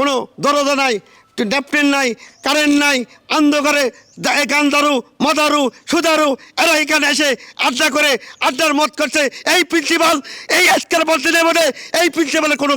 কোনো দরজা নাই, ড্যাপটেন নাই, কারেন্ট নাই, অন্ধকারে দা- এখান দারু, মদারু, সুদারু, এরা এখানে এসে আড্ডা করে, আড্ডার মত করছে। এই প্রিন্সিপাল এই আজকের নেই বলে এই প্রিন্সিপালের কোনো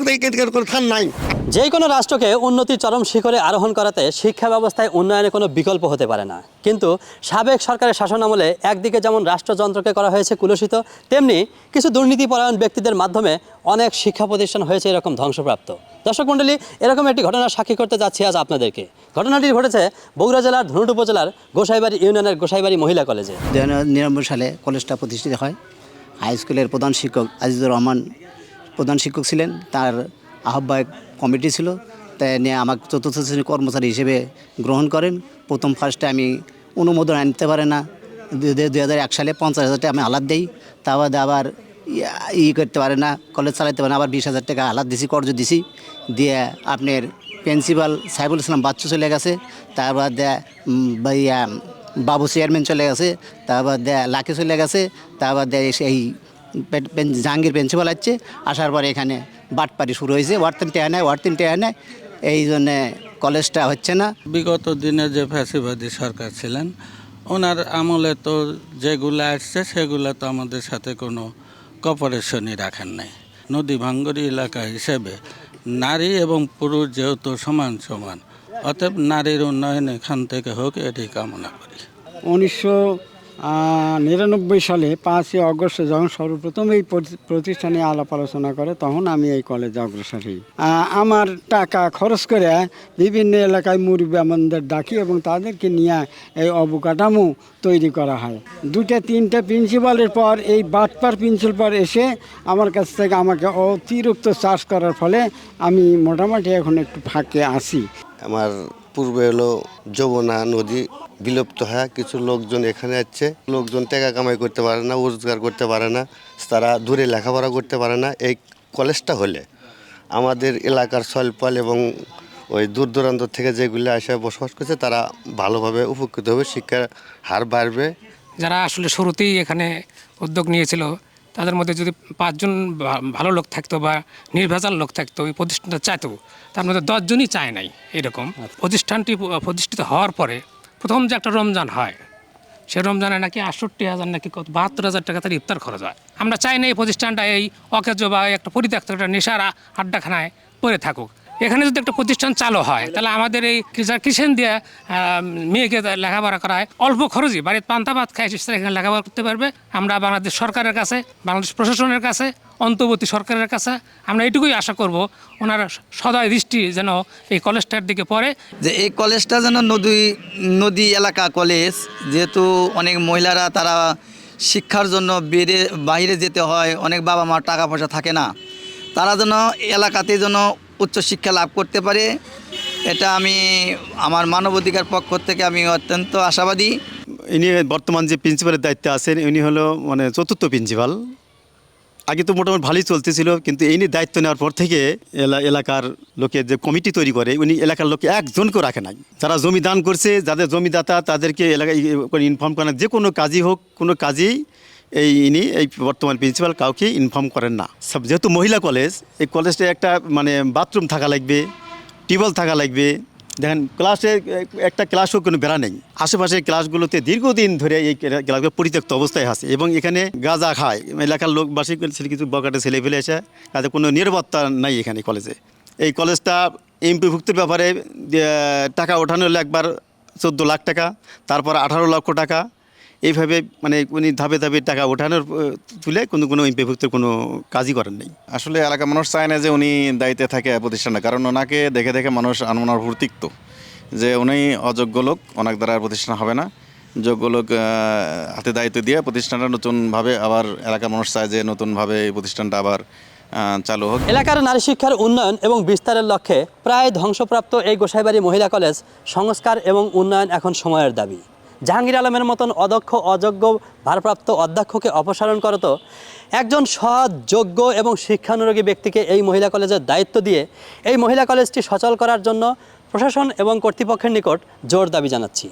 কোনো স্থান নাই। যে কোনো রাষ্ট্রকে উন্নতির চরম শিখরে আরোহণ করাতে শিক্ষা ব্যবস্থায় উন্নয়নে কোনো বিকল্প হতে পারে না। কিন্তু সাবেক সরকারের শাসনামলে একদিকে যেমন রাষ্ট্রযন্ত্রকে করা হয়েছে কুলসিত, তেমনি কিছু দুর্নীতিপরায়ণ ব্যক্তিদের মাধ্যমে অনেক শিক্ষা প্রতিষ্ঠান হয়েছে এরকম ধ্বংসপ্রাপ্ত। দর্শক মণ্ডলী, এরকম একটি ঘটনার সাক্ষী করতে যাচ্ছি আজ আপনাদেরকে। ঘটনাটি ঘটেছে বগুড়া জেলার, ধনুট উপজেলার গোসাইবাড়ি ইউনিয়নের গোসাইবাড়ি মহিলা কলেজে। নিরানব্বই সালে কলেজটা প্রতিষ্ঠিত হয়। হাই স্কুলের প্রধান শিক্ষক আজিজুর রহমান প্রধান শিক্ষক ছিলেন। তার আহ্বায়ক কমিটি ছিল তাই নিয়ে আমাকে চতুর্থ শ্রেণির কর্মচারী হিসেবে গ্রহণ করেন। প্রথম ফার্স্টে আমি অনুমোদন আনতে পারে না। দু হাজার এক সালে পঞ্চাশ হাজার টাকা আমি আলাদ দিই। তা বাদে আবার ই করতে পারে না কলেজ চালাতে পারে না, আবার বিশ হাজার টাকা আলাদ দিছি, কর্জ দিছি। দিয়ে আপনার প্রিন্সিপাল সাইবুল ইসলাম বাচ্চু চলে গেছে। তারপর দেয়া বাবু চেয়ারম্যান চলে গেছে। তারপর দেয়া লাকি চলে গেছে। তারপর দেয় এই জাহাঙ্গীর প্রিন্সিপাল আসছে। আসার পরে এখানে বাটপারি শুরু হয়েছে ওয়ার্তিন টেয়া নেয় ওয়ার্তিন টেয়া নেয় এই জন্যে কলেজটা হচ্ছে না। বিগত দিনে যে ফ্যাসিবাদী সরকার ছিলেন ওনার আমলে তো যেগুলো আসছে সেগুলো তো আমাদের সাথে কোনো কপারেশনই রাখেন নাই। নদী ভাঙ্গরি এলাকা হিসেবে নারী এবং পুরুষ যেহেতু সমান সমান অতএব নারীর উন্নয়ন এখান থেকে হোক এটি কামনা করি। উনিশশো নিরানব্বই সালে পাঁচই অগস্ট যখন সর্বপ্রথম এই প্রতিষ্ঠানে আলাপ আলোচনা করে, তখন আমি এই কলেজে অগ্রসর। হই আমার টাকা খরচ করে বিভিন্ন এলাকায় মুরব্বী আমাদের ডাকি এবং তাদেরকে নিয়ে এই অবকাঠামো তৈরি করা হয়। দুটো তিনটে প্রিন্সিপালের পর, এই বাটপার প্রিন্সিপাল পর এসে আমার কাছ থেকে আমাকে অতিরিক্ত চার্জ করার ফলে আমি মোটামুটি এখন একটু ফাঁকে আসি আমার পূর্বে হলো যমুনা নদী, বিলুপ্ত হয় কিছু লোকজন এখানে আসছে লোকজন টাকা কামাই করতে পারে না, রোজগার করতে পারে না, তারা দূরে লেখাপড়া করতে পারে না। এই কলেজটা হলে আমাদের এলাকার সলপল এবং ওই দূর দূরান্ত থেকে যেগুলো আসে বসবাস করছে, তারা ভালোভাবে উপকৃত হবে, শিক্ষার হার বাড়বে। যারা আসলে শুরুতেই এখানে উদ্যোগ নিয়েছিল তাদের মধ্যে যদি পাঁচজন ভালো লোক থাকতো বা নির্ভেজাল লোক থাকতো ওই প্রতিষ্ঠানটা চাইতো তার মধ্যে দশজনই চায় নাই এরকম। প্রতিষ্ঠানটি প্রতিষ্ঠিত হওয়ার পরে প্রথম যে একটা রমজান হয় সে রমজানে নাকি আটষট্টি হাজার নাকি কত বাহাত্তর হাজার টাকা তার ইফতার খরচ হয়। আমরা চাই না এই প্রতিষ্ঠানটা এই অকেজ বা একটা পরিত্যক্ত একটা নেশারা আড্ডাখানায় পড়ে থাকুক। এখানে যদি একটা প্রতিষ্ঠান চালু হয়, তাহলে আমাদের এই কিষেন দিয়ে মেয়েকে লেখাপড়া করা হয় অল্প খরচই বাড়ির পান্তা ভাত খায় সেটা এখানে লেখাপড়া করতে পারবে। আমরা বাংলাদেশ সরকারের কাছে, বাংলাদেশ প্রশাসনের কাছে, অন্তর্বর্তী সরকারের কাছে আমরা এটুকুই আশা করব, ওনার সদয় দৃষ্টি যেন এই কলেজটার দিকে পড়ে। যে এই কলেজটা যেন নদী নদী এলাকা কলেজ, যেহেতু অনেক মহিলারা তারা শিক্ষার জন্য বেড়ে বাইরে যেতে হয়, অনেক বাবা মার টাকা পয়সা থাকে না। তারা যেন এলাকাতে যেন উচ্চশিক্ষা লাভ করতে পারে, এটা আমি আমার মানবাধিকার পক্ষ থেকে আমি অত্যন্ত আশাবাদী। ইনি বর্তমান যে প্রিন্সিপালের দায়িত্বে আছেন, ইনি হলো মানে চতুর্থ প্রিন্সিপাল। আগে তো মোটামুটি ভালোই চলতেছিল, কিন্তু এই দায়িত্ব নেওয়ার পর থেকে এলা- এলাকার লোকে যে কমিটি তৈরি করে, উনি এলাকার লোককে একজনকেও রাখে নাই। যারা জমি দান করছে, যাদের জমিদাতা, তাদেরকে এলাকায় ইনফর্ম করেন যে কোনো কাজই হোক, কোনো কাজেই এই ইনি, এই বর্তমান প্রিন্সিপাল কাউকে ইনফর্ম করেন না। সব যেহেতু মহিলা কলেজ এই কলেজটা একটা মানে বাথরুম থাকা লাগবে টিউবওয়েল থাকা লাগবে। দেখেন ক্লাসে একটা ক্লাসও কোনো বেড়া নেই। আশেপাশের ক্লাসগুলোতে দীর্ঘদিন ধরে এই ক্লাসগুলো পরিত্যক্ত অবস্থায় আছে এবং এখানে গাঁজা খায়। এলাকার লোকবাসী কিছু বকাটে ছেলে ফেলে এসে, তাদের কোনো নিরাপত্তা নাই এখানে কলেজে এই কলেজটা এমপিভুক্তির ব্যাপারে টাকা ওঠানো হলো একবার চোদ্দ লাখ টাকা, তারপর আঠারো লক্ষ টাকা এইভাবে মানে উনি ধাপে ধাপে টাকা ওঠানোর তুলে কোনো কোনো এমপিভুক্তির কোনো কাজই করেন নেই। আসলে এলাকার মানুষ চায় না যে উনি দায়িত্বে থাকে প্রতিষ্ঠানে কারণ ওনাকে দেখে দেখে মানুষ আনমনার তিক্ত। যে উনি অযোগ্য লোক ওনার দ্বারা আর প্রতিষ্ঠান হবে না। যোগ্য লোক হাতে দায়িত্ব দিয়ে প্রতিষ্ঠানটা নতুনভাবে আবার এলাকার মানুষ চায় যে নতুনভাবে এই প্রতিষ্ঠানটা আবার চালু হোক। এলাকার নারী শিক্ষার উন্নয়ন এবং বিস্তারের লক্ষ্যে প্রায় ধ্বংসপ্রাপ্ত এই গোসাইবাড়ি মহিলা কলেজ সংস্কার এবং উন্নয়ন এখন সময়ের দাবি। জাহাঙ্গীর আলমের মতন অদক্ষ, অযোগ্য, ভারপ্রাপ্ত অধ্যক্ষকে অপসারণ করত একজন সৎ, যোগ্য এবং শিক্ষানুরোগী ব্যক্তিকে এই মহিলা কলেজের দায়িত্ব দিয়ে এই মহিলা কলেজটি সচল করার জন্য প্রশাসন এবং কর্তৃপক্ষের নিকট জোর দাবি জানাচ্ছি।